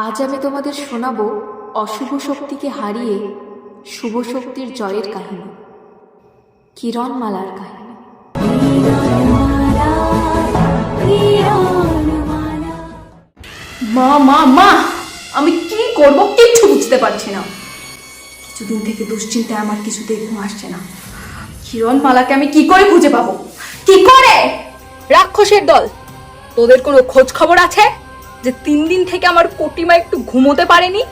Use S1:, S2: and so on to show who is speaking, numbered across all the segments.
S1: আজ আমি তোমাদের শোনাবো অশুভ শক্তিকে হারিয়ে শুভ শক্তির জয়ের কাহিনী। কিরণমালার কাহিনী।
S2: মা মা মা! আমি কি করব কিচ্ছু বুঝতে পারছি না। কিছুদিন থেকে দুশ্চিন্তায় আমার কিছুতেই ঘুম আসছে না। কিরণ মালাকে আমি কি করে খুঁজে পাবো? কি করে? রাক্ষসের দল তোদের কোনো খোঁজ খবর আছে? যে তিন দিন থেকে আমার কটিমা একটু ঘুমোতে পারেনি?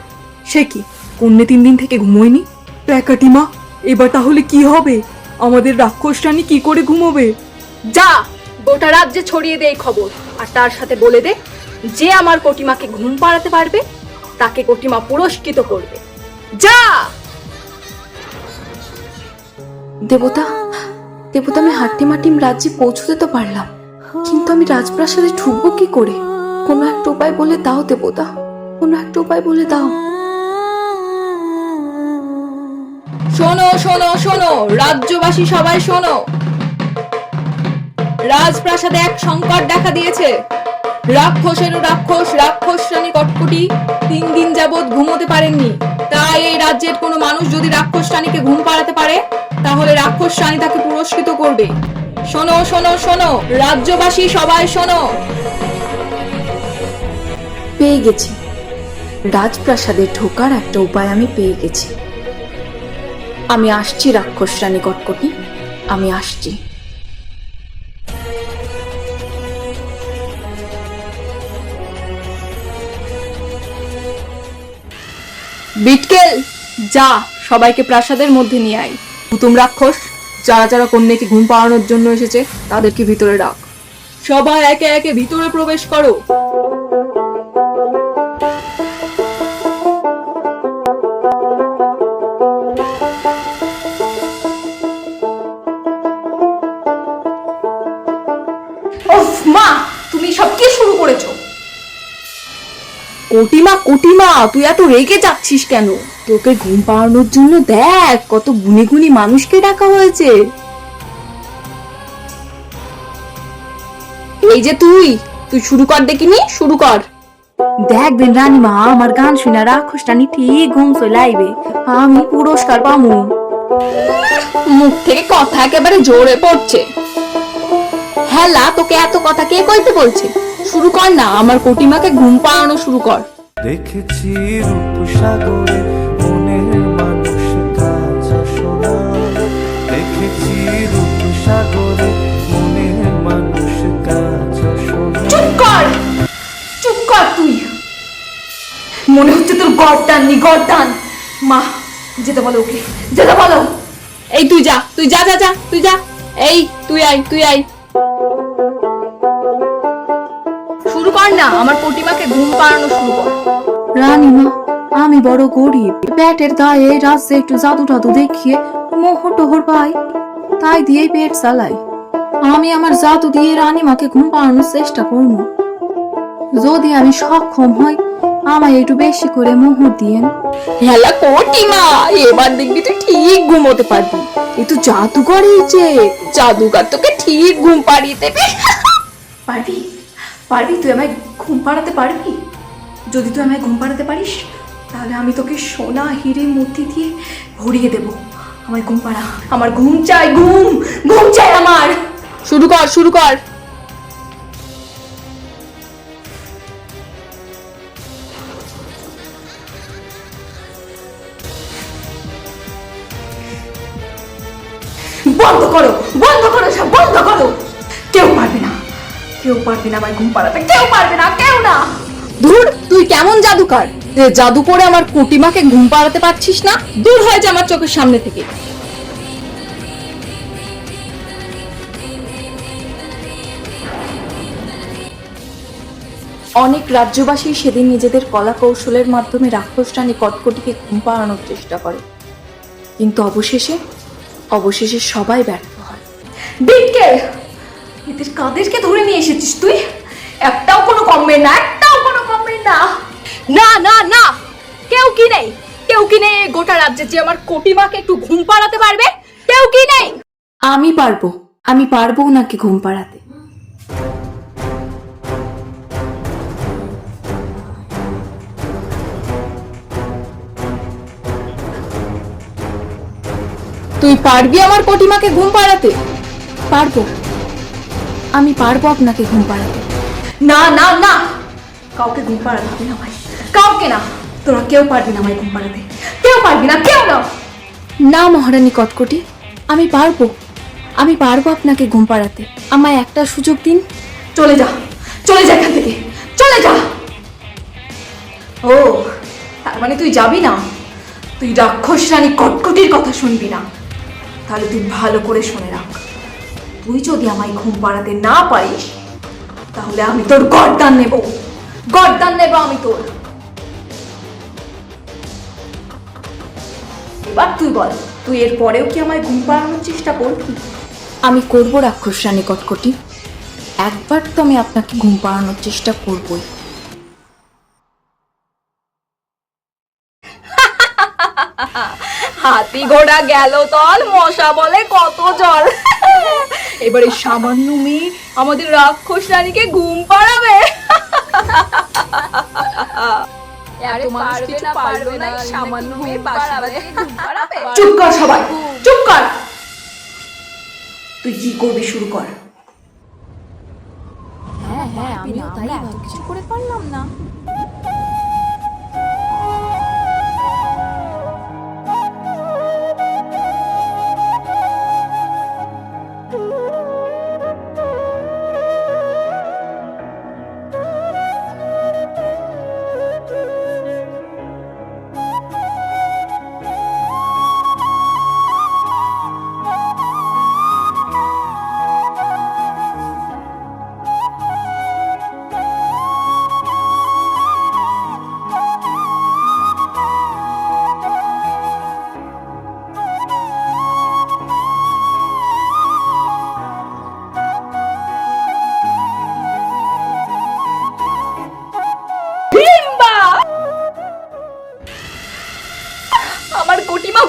S3: সে কি? কন্যে তিন দিন থেকে ঘুমোয়নি? প্যাকাটিমা এবার তাহলে কি হবে? আমাদের রাক্ষস রানী কি করে ঘুমোবে?
S2: যা, গোটা রাজ্যে ছড়িয়ে দে খবর। আর তার সাথে বলে দে, যে আমার কটিমাকে ঘুম পাড়াতে পারবে, তাকে কটিমা পুরস্কৃত করবে। যা!
S1: দেবতা দেবতা, আমি হাট্টিমাটিম রাজ্যে পৌঁছতে তো পারলাম। কিন্তু আমি রাজপ্রাসাদে ঢুকবো কি করে? কোনো একটা উপায় বলে দাও দেবতা, কোনো একটা উপায় বলে দাও।
S2: শোনো শোনো শোনো, রাজ্যবাসী সবাই শোনো। রাজপ্রাসাদে এক সংকট দেখা দিয়েছে। রাক্ষসের রাক্ষস রাক্ষস রানী কটকটি তিন দিন যাবৎ ঘুমোতে পারেননি। তাই এই রাজ্যের কোনো মানুষ যদি রাক্ষস রানীকে ঘুম পাড়াতে পারে, তাহলে রাক্ষস রানী তাকে পুরস্কৃত করবে। শোনো শোনো শোনো, রাজ্যবাসী সবাই শোনো।
S1: পেয়ে গেছি। রাজপ্রাসাদে ঢোকার একটা উপায় আমি পেয়ে গেছি। আমি আসছি, রাক্ষস রানী কটকটি আমি আসছি।
S2: বিটকেল, যা, সবাইকে প্রাসাদের মধ্যে নিয়ে আয়। হুতুম রাক্ষস, যারা যারা কন্যাকে ঘুম পাড়ানোর জন্য এসেছে, তাদেরকে ভিতরে ডাক সবাই একে একে ভিতরে প্রবেশ করো।
S3: কোটিমা কোটিমা, তুই এত রেগে যাচ্ছিস কেন? তোকে ঘুম পাড়ানোর জন্য দেখ, কত গুনি গুনি মানুষকে ডাকা হয়েছে।
S2: এই যে তুই তুই শুরু কর দেখিনি শুরু কর।
S3: দেখ দিন রানীমা, আমার গান শুনে রাক্ষস রানী ঠিক ঘুম চলাইবে আমি পুরস্কার পামু।
S2: মুখ থেকে কথা একেবারে জোরে পড়ছে। হেলা, তোকে এত কথা কে কইতে বলছে? শুরু কর না আমার কোটিমাকে ঘুম পাড়ানো শুরু কর।
S4: দেখেছি রূপসাগরে মনের মানুষ কাঁচা সোনা। দেখেছি রূপসাগরে মনের মানুষ কাঁচা সোনা।
S2: চুপ কর! চুপ কর তুই। মনে হচ্ছে তোর গরদান নি গরদান মা যেতে বলো ওকে যেতে বলো। এই তুই যা তুই যা যা যা তুই যা। এই তুই আয় তুই আয়। শুরু কর না আমার প্রতিমাকে ঘুম পাড়ানো শুরু কর।
S3: রানীমা আমি বড় গরিব। পেটের দায়ে রাস্তায় একটু জাদু টাদু দেখিয়ে মোহর টোহর পাই তাই দিয়েই পেট চালাই। আমি আমার জাদু দিয়ে রানীমাকে ঘুম পাড়ানোর চেষ্টা করব। যদি আমি সক্ষম হই আমায় একটু বেশি করে মোহর দিয়েন।
S2: হেলা কোটিমা এবার দেখবি তুই ঠিক ঘুমোতে পারবি।
S3: এ তো জাদুকরই যে
S2: জাদুকার তোকে ঠিক ঘুম পাড়িয়ে দেবে।
S1: পারবি। পারবি? তুই আমায় ঘুম পাড়াতে পারবি? যদি তুই আমায় ঘুম পাড়াতে পারিস, তাহলে আমি তোকে সোনা হিরে মূর্তি দিয়ে ভরিয়ে দেব। আমায় ঘুম পাড়া। আমার ঘুম চাই, ঘুম! ঘুম চাই আমার!
S2: শুরু কর শুরু কর!
S1: কেউ পারবে না ঘুম পাড়াতে। কেউ পারবে না কেউ না।
S2: ধুর তুই কেমন জাদুকর? যে জাদু করে আমার কুটিমাকে ঘুম পাড়াতে পারছিস না? দূর হয়ে যা আমার চোখের সামনে থেকে।
S1: অনেক রাজ্যবাসী সেদিন নিজেদের কলা কৌশলের মাধ্যমে রাক্ষস রানী কটকটিকে ঘুম পাড়ানোর চেষ্টা করে। কিন্তু অবশেষে অবশেষে সবাই ব্যর্থ হয়।
S2: বিটকে এদের কাদেরকে ধরে নিয়ে এসেছিস তুই? একটাও কোনো কমবে না একটাও কোনো কমবে না। না না না। কেউ কি নেই? কেউ কি নেই গোটা রাজ্যে যে আমার কোটিমাকে একটু ঘুম পাড়াতে পারবে? কেউ কি নেই?
S1: আমি পারব। আমি পারব ওনাকে ঘুম পাড়াতে। তুই পারবি আমার কোটিমাকে ঘুম পাড়াতে? পারব। আমি পারব আপনাকে ঘুম পাড়াতে।
S5: না না না! কাউকে ঘুম পাড়াতে হবে না ভাই। কাউকে না। তোরা কেউ পারবি না ভাই ঘুম পাড়াতে। কেউ পারবি না কেউ না।
S1: না মহারানী কটকটি আমি পারব। আমি পারব আপনাকে ঘুম পাড়াতে। আমায় একটা সুযোগ দিন।
S5: চলে যা। চলে যা এখান থেকে। চলে যা। ও তার মানে তুই যাবি না? তুই রাক্ষস রানী কটকটির কথা শুনবি না। তাহলে তুই ভালো করে শুনে রাখ। তুই যদি আমায় ঘুম পাড়াতে না পারিস তাহলে আমি তোর গরদান নেব। গরদান নেব আমি তোর। এবার তুই বল তুই এর পরেও কি আমায় ঘুম পাড়ানোর চেষ্টা করবি?
S1: আমি করব রাক্ষস রানী কটকটি একবার তো আমি আপনাকে ঘুম পাড়ানোর চেষ্টা করবই।
S2: হাতি ঘোড়া গেল তল মশা বলে কত জল। এবার এই সামান্য মেয়ে আমাদের রাক্ষস রানীকে ঘুম পাড়াবে।
S5: চুপ কর সবাই চুপ কর। তুই কি করবি শুরু কর।
S1: হ্যাঁ হ্যাঁ আমিও তাই কিছু করে পারলাম না।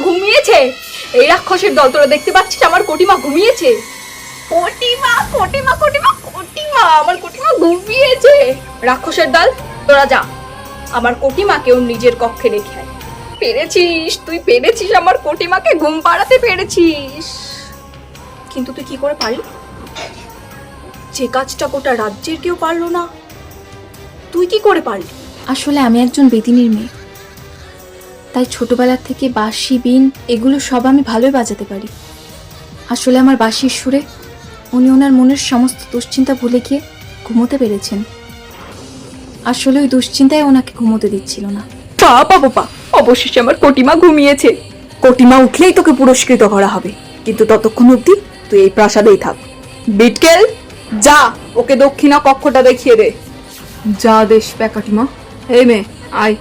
S2: ঘুমিয়েছে? এই রাক্ষসের দল তোরা দেখতে পাচ্ছিস, আমার কোটিমা ঘুমিয়েছে। কোটিমা কোটিমা কোটিমা কোটিমা, আমার কোটিমা ঘুমিয়েছে। রাক্ষসের দল, তোরা যা। আমার কোটিমাকে ওর নিজের কক্ষে রেখে পেরেছিস, তুই পেরেছিস আমার কোটিমাকে ঘুম পাড়াতে পেরেছিস। কিন্তু তুই কি করে পারলি? যে কাজটা গোটা রাজ্যের কেউ পারল না। তুই কি করে পারলি?
S1: আসলে আমি একজন বেদিনীর মেয়ে। তাই ছোটবেলা থেকে বাঁশি বিন এগুলো সব আমি ভালোই বাজাতে পারি। আসলে আমার বাঁশির সুরে উনি ওনার মনের সমস্ত দুশ্চিন্তা ভুলে গিয়ে ঘুমোতে পেরেছেন। আসলে ওই দুশ্চিন্তায় ওনাকে ঘুমোতে দিচ্ছিল না।
S2: বাবা বাবা অবশেষে আমার কোটিমা ঘুমিয়েছে। কোটিমা উঠলেই তোকে পুরস্কৃত করা হবে। কিন্তু ততক্ষণ অবধি তুই এই প্রাসাদেই থাক। বিটকেল যা ওকে দক্ষিণা কক্ষটা দেখিয়ে দে।
S1: যা দেশ প্যাকাটিমা। এই মেয়ে আয়।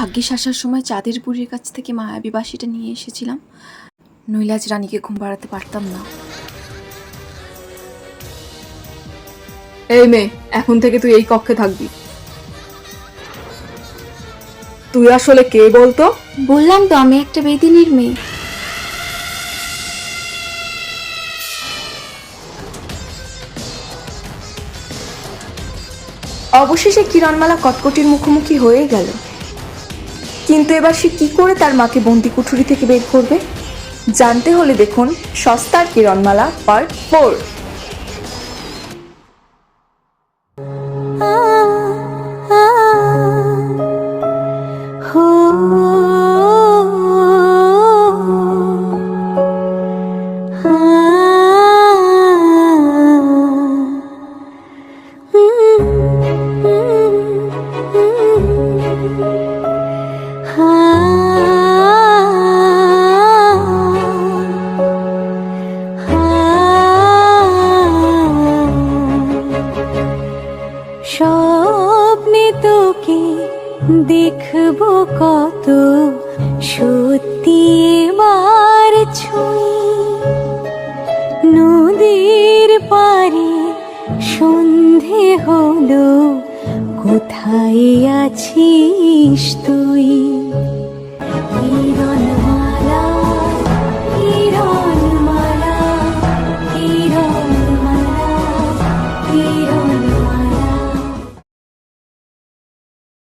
S1: ভাগ্যিস আসার সময় চাঁদের বুড়ির কাছ থেকে মায়াবী বাসিটা নিয়ে এসেছিলাম। নইলে আজ রানীকে ঘুম পাড়াতে পারতাম না।
S2: এই মেয়ে এখন থেকে তুই এই কক্ষে থাকবি। তুই আসলে কে বলতো?
S1: বললাম তো আমি একটা বেদিনীর মেয়ে।
S5: অবশেষে কিরণমালা কটকটির মুখোমুখি হয়ে গেল। কিন্তু এবার সে কী করে তার মাকে বন্দি কুঠুরি থেকে বের করবে? জানতে হলে দেখুন সস্তার কিরণমালা পার্ট ফোর
S6: দেখব কত সত্যি এবার ছুঁই। নদীর পারে সন্ধে হলো কোথায় আছিস তুই?